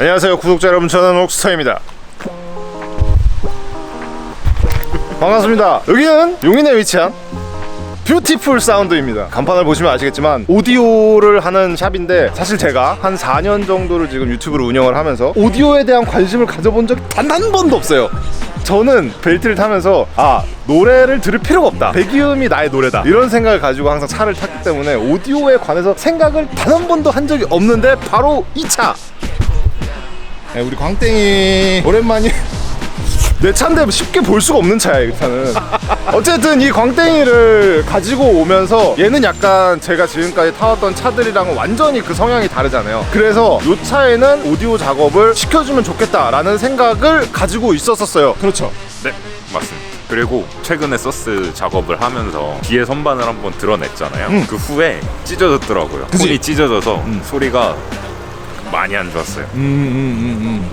안녕하세요 구독자 여러분. 저는 옥스타입니다. 반갑습니다. 여기는 용인에 위치한 뷰티풀 사운드입니다. 간판을 보시면 아시겠지만 오디오를 하는 샵인데 사실 제가 한 4년 정도를 지금 유튜브를 운영을 하면서 오디오에 대한 관심을 가져본 적이 단 한 번도 없어요. 저는 벨트를 타면서 아 노래를 들을 필요가 없다. 배기음이 나의 노래다. 이런 생각을 가지고 항상 차를 탔기 때문에 오디오에 관해서 생각을 단 한 번도 한 적이 없는데 바로 이 차 네, 우리 광땡이 오랜만이 내 차인데 쉽게 볼 수가 없는 차야 이 차는 어쨌든 이 광땡이를 가지고 오면서 얘는 약간 제가 지금까지 타왔던 차들이랑은 완전히 그 성향이 다르잖아요 그래서 이 차에는 오디오 작업을 시켜주면 좋겠다라는 생각을 가지고 있었었어요 그렇죠 네, 맞습니다. 그리고 최근에 서스 작업을 하면서 뒤에 선반을 한번 드러냈잖아요. 그 후에 찢어졌더라고요. 그치? 폰이 찢어져서 소리가 많이 안 좋았어요.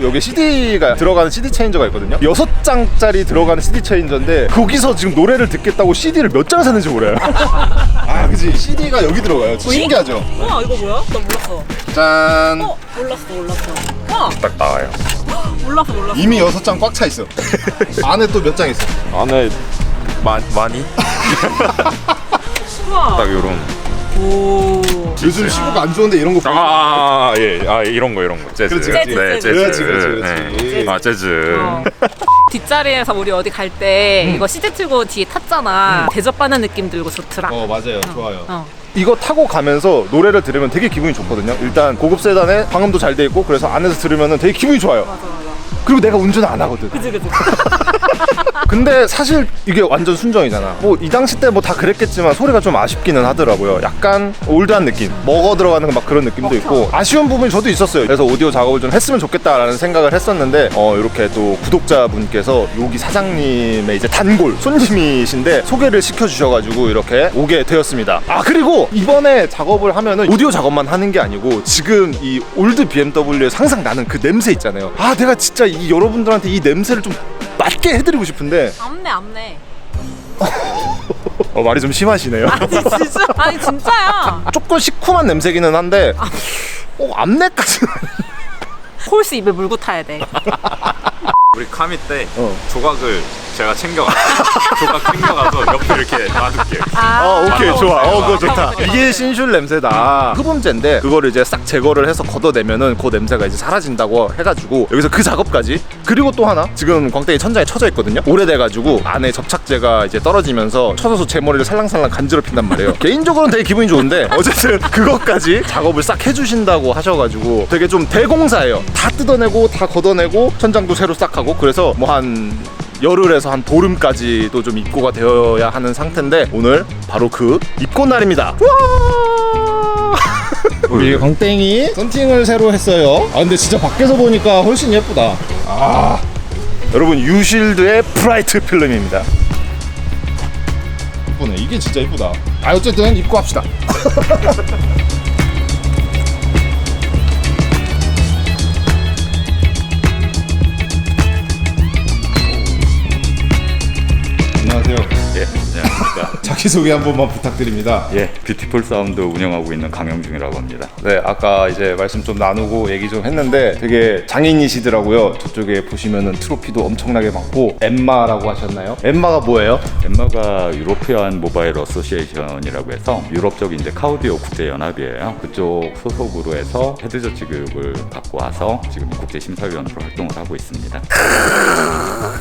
여기 CD가 들어가는 CD 체인저가 있거든요. 여섯 장짜리 들어가는 CD 체인저인데 거기서 지금 노래를 듣겠다고 CD를 몇 장 샀는지 몰라요. 아, 그지. CD가 여기 들어가요. 진짜 신기하죠. 우와 이거 뭐야? 나 몰랐어. 짠. 어 몰랐어 몰랐어. 와 딱 나와요. 몰랐어 몰랐어. 이미 여섯 장 꽉 차 있어. 안에 또 몇 장 있어. 안에 마, 많이. 딱 요런. 오. 요즘 시국 안 좋은데 이런 거. 아, 예, 아 이런 거 이런 거. 재즈. 그렇지, 그렇지. 네, 재즈. 그렇지, 그렇지, 그렇지. 네. 아, 재즈. 어. 뒷자리에서 우리 어디 갈때 음. 이거 시트 틀고 뒤에 탔잖아. 대접받는 느낌 들고 좋더라. 어, 맞아요. 좋아요. 어. 이거 타고 가면서 노래를 들으면 되게 기분이 좋거든요. 일단 고급 세단에 방음도 잘 돼 있고 그래서 안에서 들으면 되게 기분이 좋아요. 맞아 맞아. 그리고 내가 운전을 안 하거든. 그지 그지. 근데 사실 이게 완전 순정이잖아. 뭐 이 당시 때 뭐 다 그랬겠지만 소리가 좀 아쉽기는 하더라고요. 약간 올드한 느낌, 먹어 들어가는 막 그런 느낌도 있고 아쉬운 부분이 저도 있었어요. 그래서 오디오 작업을 좀 했으면 좋겠다라는 생각을 했었는데 어 이렇게 또 구독자분께서 여기 사장님의 이제 단골 손님이신데 소개를 시켜주셔가지고 이렇게 오게 되었습니다. 아 그리고 이번에 작업을 하면은 오디오 작업만 하는 게 아니고 지금 이 올드 BMW에 항상 나는 그 냄새 있잖아요. 아 내가 진짜 이 여러분들한테 이 냄새를 좀 맞게 해드리고 싶은데 암내 암내. 어, 말이 좀 심하시네요. 아니 진짜 아니 진짜야. 조금 시큼한 냄새기는 한데 어, 암내까지는 홀스 입에 물고 타야 돼. 우리 카미 때 어. 조각을 제가 챙겨가. 조각 챙겨가서 옆에 이렇게 놔둘게요. 아, 어 오케이 좋아. 어 그거 좋다. 이게 신술 냄새다 흡음제인데 그거를 이제 싹 제거를 해서 걷어내면은 그 냄새가 이제 사라진다고 해가지고 여기서 그 작업까지 그리고 또 하나 지금 광땡이 천장에 쳐져 있거든요 오래돼가지고 안에 접착제가 이제 떨어지면서 쳐져서 제 머리를 살랑살랑 간지럽힌단 말이에요 개인적으로는 되게 기분이 좋은데 어쨌든 그것까지 작업을 싹 해주신다고 하셔가지고 되게 좀 대공사예요 다 뜯어내고 다 걷어내고 천장도 새로 싹 하고 그래서 뭐한 열흘에서 한 보름까지도 좀 입고가 되어야 하는 상태인데 오늘 바로 그 입고 날입니다. 우리 광땡이 썬팅을 새로 했어요. 아 근데 진짜 밖에서 보니까 훨씬 예쁘다. 아 여러분 유실드의 브라이트 필름입니다. 이쁘네. 이게 진짜 이쁘다. 아 어쨌든 입고 합시다. 안녕하십니까. 자기소개 한 번만 부탁드립니다. 예, 뷰티풀 사운드 운영하고 있는 강영중이라고 합니다. 네, 아까 이제 말씀 좀 나누고 얘기 좀 했는데 되게 장인이시더라고요. 저쪽에 보시면은 트로피도 엄청나게 많고 엠마라고 하셨나요? 엠마가 뭐예요? 엠마가 유로피안 모바일 어소시에이션이라고 해서 유럽적 이제 카우디오 국제 연합이에요. 그쪽 소속으로 해서 헤드저지 교육을 받고 와서 지금 국제 심사위원으로 활동을 하고 있습니다.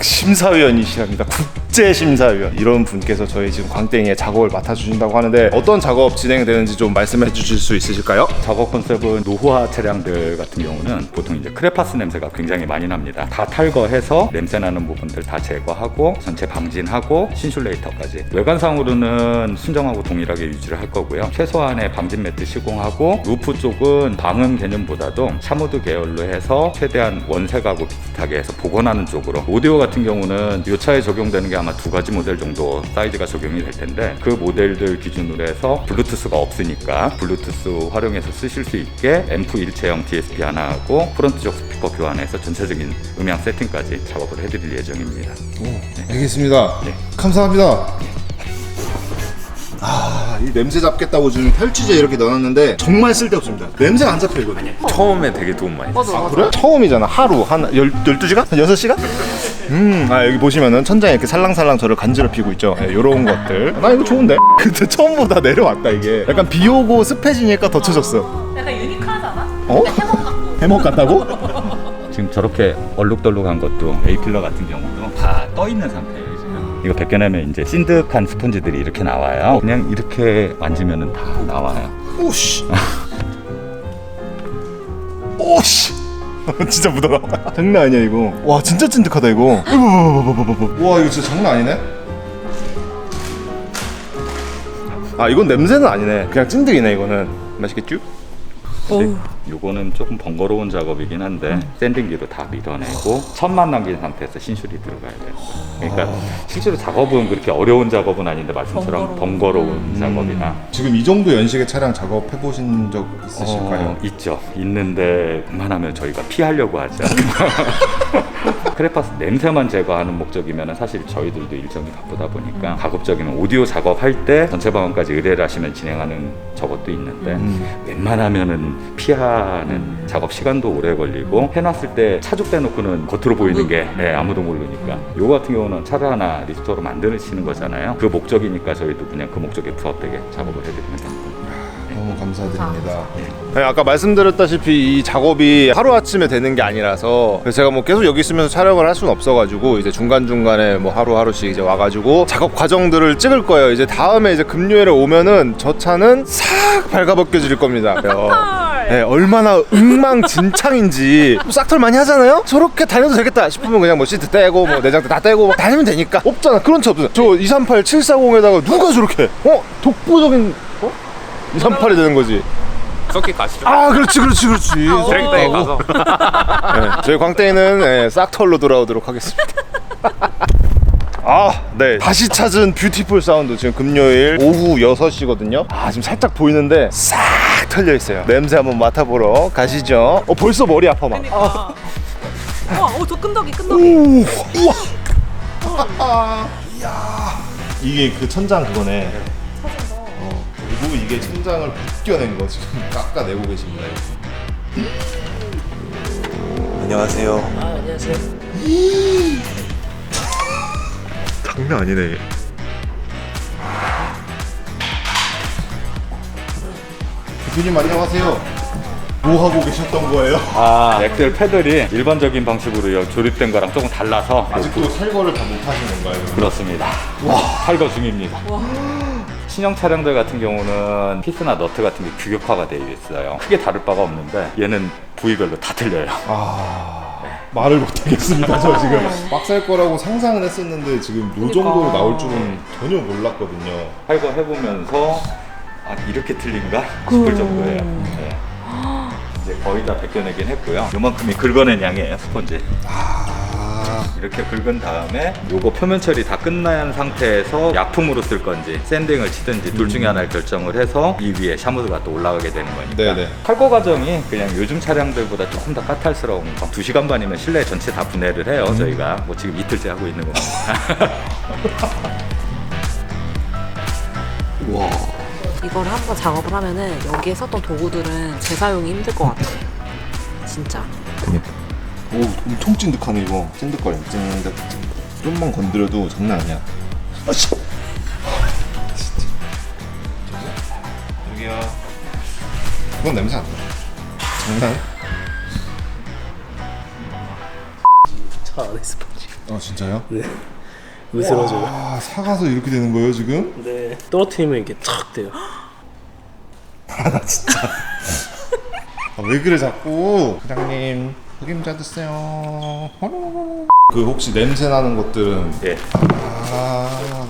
심사위원이시랍니다. 국제 심사위원. 이런 분께서 저희 지금 광땡이의 작업을 맡아주신다고 하는데 어떤 작업 진행되는지 좀 말씀해 주실 수 있으실까요? 작업 컨셉은 노후화 차량들 같은 경우는 보통 이제 크레파스 냄새가 굉장히 많이 납니다. 다 탈거해서 냄새 나는 부분들 다 제거하고 전체 방진하고 신슐레이터까지 외관상으로는 순정하고 동일하게 유지를 할 거고요. 최소한의 방진 매트 시공하고 루프 쪽은 방음 개념보다도 샤무드 계열로 해서 최대한 원색하고 비슷하게 해서 복원하는 쪽으로 오디오 같은 경우는 이 차에 적용되는 게 아마 두 가지 모델 정도 사이즈가 적용이 될 텐데 그 모델들 기준으로 해서 블루투스가 없으니까 블루투스 활용해서 쓰실 수 있게 앰프 일체형 DSP 하나 하고 프론트적 스피커 교환해서 전체적인 음향 세팅까지 작업을 해드릴 예정입니다. 알겠습니다. 감사합니다. 아 이 냄새 잡겠다고 지금 탈취제 이렇게 넣어놨는데 정말 쓸데없습니다. 냄새가 안 잡혀 이거는. 처음에 되게 도움 많이 맞아 맞아. 그래? 처음이잖아. 하루 한 열, 12시간? 한 6시간? 음, 아 여기 보시면은 천장에 이렇게 살랑살랑 저를 간지럽히고 있죠. 예, 요런 것들. 나 이거 좋은데? 근데 처음보다 내려왔다 이게. 약간 비 오고 습해지니까 더 쳐졌어. 약간 유니크하잖아. 어? 해먹 같다고? 지금 저렇게 얼룩덜룩한 것도 에이필러 같은 경우도 다 떠 있는 상태 예요 지금. 이거 벗겨내면 이제 찐득한 스펀지들이 이렇게 나와요. 그냥 이렇게 만지면은 다 나와요. 오씨. 오씨. 진짜 묻어라. 장난 아니야 이거. 와 진짜 찐득하다 이거. 와 이거 진짜 장난 아니네. 아 이건 냄새는 아니네. 그냥 찐득이네 이거는. 맛있겠죠? 어우. 요거는 조금 번거로운 작업이긴 한데 샌딩기로 다 밀어내고 천만 남긴 상태에서 신술이 들어가야 돼요. 그러니까 실제로 작업은 그렇게 어려운 작업은 아닌데 말씀처럼 번거로운 작업이나 지금 이 정도 연식의 차량 작업해 보신 적 있으실까요? 어, 있죠. 있는데 웬만하면 저희가 피하려고 하죠. 크레파스 냄새만 제거하는 목적이면 사실 저희들도 일정이 바쁘다 보니까 가급적이면 오디오 작업할 때 전체 방음까지 의뢰를 하시면 진행하는 저것도 있는데 음. 웬만하면은 피하는 작업 시간도 오래 걸리고 해놨을 때 차죽 빼놓고는 겉으로 보이는 게 예, 아무도 모르니까. 요거 같은 경우는 차를 하나 리스토어로 만드시는 거잖아요. 그 목적이니까 저희도 그냥 그 목적에 부합되게 작업을 해드리면 됩니다 너무 감사드립니다. 네, 아까 말씀드렸다시피 이 작업이 하루 아침에 되는 게 아니라서 제가 뭐 계속 여기 있으면서 촬영을 할 수는 없어가지고 이제 중간 중간에 뭐 하루 하루씩 이제 와가지고 작업 과정들을 찍을 거예요. 이제 다음에 이제 금요일에 오면은 저 차는 싹 발가벗겨질 겁니다. 네, 얼마나 엉망진창인지 싹털 많이 하잖아요. 저렇게 다녀도 되겠다 싶으면 그냥 뭐 시트 떼고 뭐 내장도 다 떼고 뭐 다니면 되니까 없잖아. 그런 차 없어. 저238 740에다가 누가 저렇게 어 독보적인 어? 238이 되는 거지. 서킷 가시죠. 아 그렇지 그렇지 그렇지. 트랙대에 가서. 네, 저희 광땡이는 네, 싹털로 돌아오도록 하겠습니다. 아 네. 다시 찾은 뷰티풀 사운드 지금 금요일 오후 6시거든요. 아 지금 살짝 보이는데 싹 털려 있어요. 냄새 한번 맡아보러 가시죠. 어 벌써 머리 아파 막. 그러니까. 와, 어, 저 끈덕이 끈덕이. 오, 우와. 이야 이게 그 천장 그거네. 어, 그리고 이게 천장을 벗겨낸 거 지금 깎아내고 계십니다 안녕하세요. 아, 안녕하세요. 장난 아니네. 대표님 안녕하세요. 뭐 하고 계셨던 거예요? 아, 엑셀 패들이 일반적인 방식으로 조립된 거랑 조금 달라서 아직도 탈거를 다 못 하신 건가요? 그렇습니다. 탈거 중입니다. 신형 차량들 같은 경우는 피스나 너트 같은 게 규격화가 되어 있어요. 크게 다를 바가 없는데 얘는 부위별로 다 틀려요. 아 말을 못 하겠습니다. 저 지금 빡셀 거라고 상상은 했었는데 지금 요 정도로 나올 줄은 전혀 몰랐거든요. 탈거 해보면서 아 이렇게 틀린가 싶을 정도예요. 네. 이제 거의 다 벗겨내긴 했고요. 요만큼이 긁어낸 양이에요 스펀지. 이렇게 긁은 다음에 요거 표면 처리 다 끝난 상태에서 약품으로 쓸 건지 샌딩을 치든지 둘 중에 하나를 결정을 해서 이 위에 샤무드가 또 올라가게 되는 거니까 네네. 탈거 과정이 그냥 요즘 차량들보다 조금 더 까탈스러운 거. 2시간 반이면 실내 전체 다 분해를 해요 저희가 뭐 지금 이틀째 하고 있는 겁니다 이거를 한번 작업을 하면은 여기에 썼던 도구들은 재사용이 힘들 것 같아. 진짜. 오 엄청 찐득하네 이거. 찐득거려. 찐득 찐득. 좀만 건드려도 장난 아니야. 아씨. 진짜. 여기요. 그건 냄새 안 나. 장난? 차 안에 스펀지. 아 진짜요? 네. 으스러져요. 아 사가서 이렇게 되는 거예요 지금? 네. 떨어뜨리면 이렇게 탁 돼요. 아, 왜 그래 자꾸 사장님 책임자 드세요. 그 혹시 냄새 나는 것들은? 예. 아.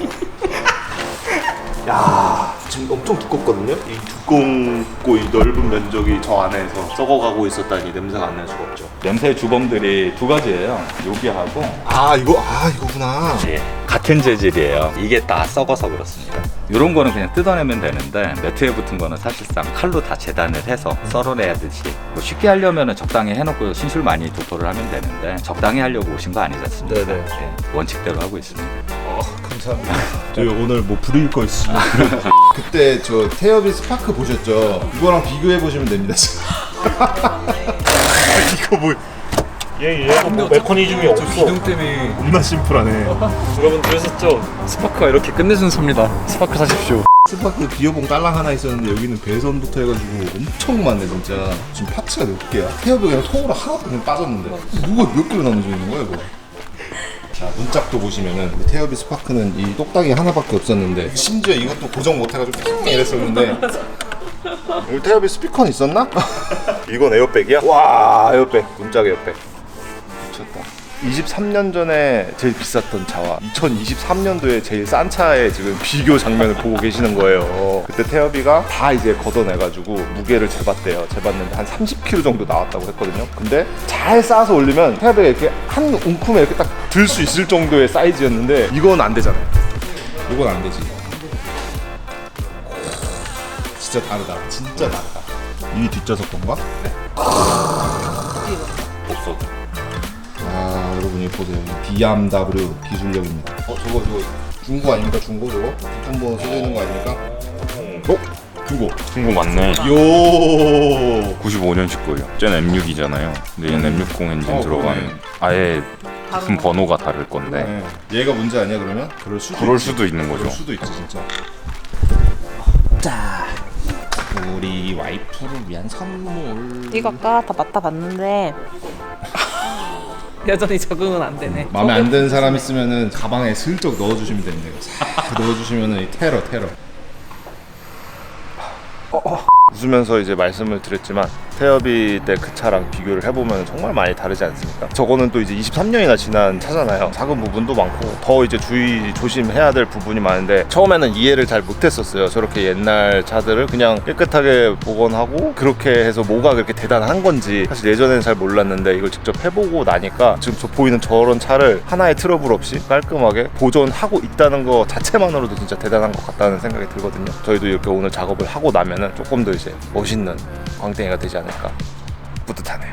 야, 지금 엄청 두껍거든요. 이 두껍고 이 넓은 면적이 저 안에서 썩어가고 있었다니 냄새가 안 날 수가 없죠. 냄새 주범들이 두 가지예요. 여기하고 아 이거 아 이거구나. 예, 같은 재질이에요. 이게 다 썩어서 그렇습니다. 이런 거는 그냥 뜯어내면 되는데 매트에 붙은 거는 사실상 칼로 다 재단을 해서 썰어내야듯이 뭐 쉽게 하려면 적당히 해놓고 신술 많이 도포를 하면 되는데 적당히 하려고 오신 거 아니지 않습니까? 네네. 예, 원칙대로 하고 있습니다. 감사합니다. 저희 오늘 뭐 부릴 거 있으면 그때 저 태엽이 스파크 보셨죠? 이거랑 비교해 보시면 됩니다. 이거 뭐 얘 얘가 뭐 메커니즘이 없어. 기둥 때문에 겁나 심플하네. 여러분 들으셨죠? 스파크가 이렇게 끝내준답니다. 스파크 사십시오. 스파크 비어봉 딸랑 하나 있었는데 여기는 배선부터 해가지고 엄청 많네 진짜. 지금 파츠가 몇 개야? 태엽이 그냥 통으로 하나도 그냥 빠졌는데 누가 몇 개를 나눠져 있는 거야 이거? 자 문짝도 보시면은 태엽이 스파크는 이 똑딱이 하나밖에 없었는데 심지어 이것도 고정 못해가지고 핑 이랬었는데 우리 태엽이 스피커는 있었나? 이건 에어백이야? 와 에어백 문짝 에어백 23년 전에 제일 비쌌던 차와 2023년도에 제일 싼 차의 지금 비교 장면을 보고 계시는 거예요. 그때 태엽이가 다 이제 걷어내가지고 무게를 재봤대요. 재봤는데 한 30kg 정도 나왔다고 했거든요. 근데 잘 쌓아서 올리면 태엽이가 이렇게 한 움큼에 이렇게 딱 들 수 있을 정도의 사이즈였는데 이건 안 되잖아요. 이건 안 되지. 진짜 다르다. 진짜 다르다. 이 뒷좌석 건가? 없 이거 보세요 BMW 기술력입니다 어 저거 저거 중고 아닙니까 중고 저거? 부품번 써져 있는 거 아닙니까? 어? 중고 중고 맞네. 요 95년식 거예요. 쟤는 M6이잖아요. 근데 얘는 M60 엔진 어, 들어간 그러네. 아예 부품 번호가 다를 건데 네. 얘가 문제 아니야 그러면? 그럴 수도 그럴 있지. 수도 있는 거죠. 그럴 수도 있지 진짜 자 우리 와이프를 위한 선물 이거 아까 다 맡아봤는데 여전히 적응은 안 되네. 마음에 안 드는 사람 있으면은 가방에 슬쩍 넣어주시면 됩니다. 싹 넣어주시면은 이 테러 테러 웃으면서 이제 말씀을 드렸지만 태엽이 때 그 차랑 비교를 해보면 정말 많이 다르지 않습니까? 저거는 또 이제 23년이나 지난 차잖아요. 작은 부분도 많고 더 이제 주의 조심해야 될 부분이 많은데 처음에는 이해를 잘 못했었어요. 저렇게 옛날 차들을 그냥 깨끗하게 복원하고 그렇게 해서 뭐가 그렇게 대단한 건지 사실 예전에는 잘 몰랐는데 이걸 직접 해보고 나니까 지금 저 보이는 저런 차를 하나의 트러블 없이 깔끔하게 보존하고 있다는 거 자체만으로도 진짜 대단한 것 같다는 생각이 들거든요. 저희도 이렇게 오늘 작업을 하고 나면은 조금 더 이제 멋있는 광땡이가 되지 않을까 뿌듯하네요.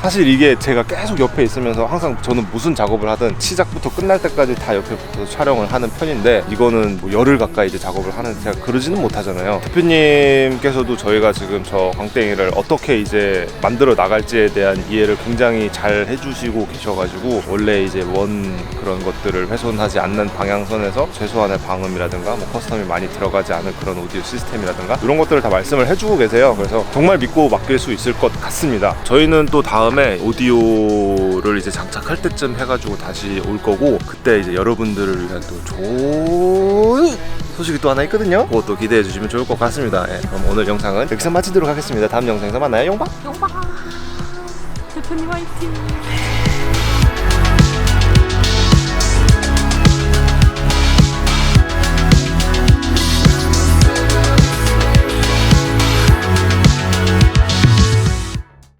사실 이게 제가 계속 옆에 있으면서 항상 저는 무슨 작업을 하든 시작부터 끝날 때까지 다 옆에 붙어서 촬영을 하는 편인데 이거는 뭐 열흘 가까이 이제 작업을 하는데 제가 그러지는 못하잖아요. 대표님께서도 저희가 지금 저 광땡이를 어떻게 이제 만들어 나갈지에 대한 이해를 굉장히 잘 해주시고 계셔가지고 원래 이제 원 그런 것들을 훼손하지 않는 방향선에서 최소한의 방음이라든가 뭐 커스텀이 많이 들어가지 않은 그런 오디오 시스템이라든가 이런 것들을 다 말씀을 해주고 계세요. 그래서 정말 믿고 맡길 수 있을 것 같습니다. 저희는 또 다음 에 오디오를 이제 장착할 때쯤 해가지고 다시 올 거고 그때 이제 여러분들을 위한 또 좋은 소식이 또 하나 있거든요. 그것도 기대해 주시면 좋을 것 같습니다. 예, 그럼 오늘 영상은 여기서 마치도록 하겠습니다. 다음 영상에서 만나요. 용박. 용방 대표님 화이팅.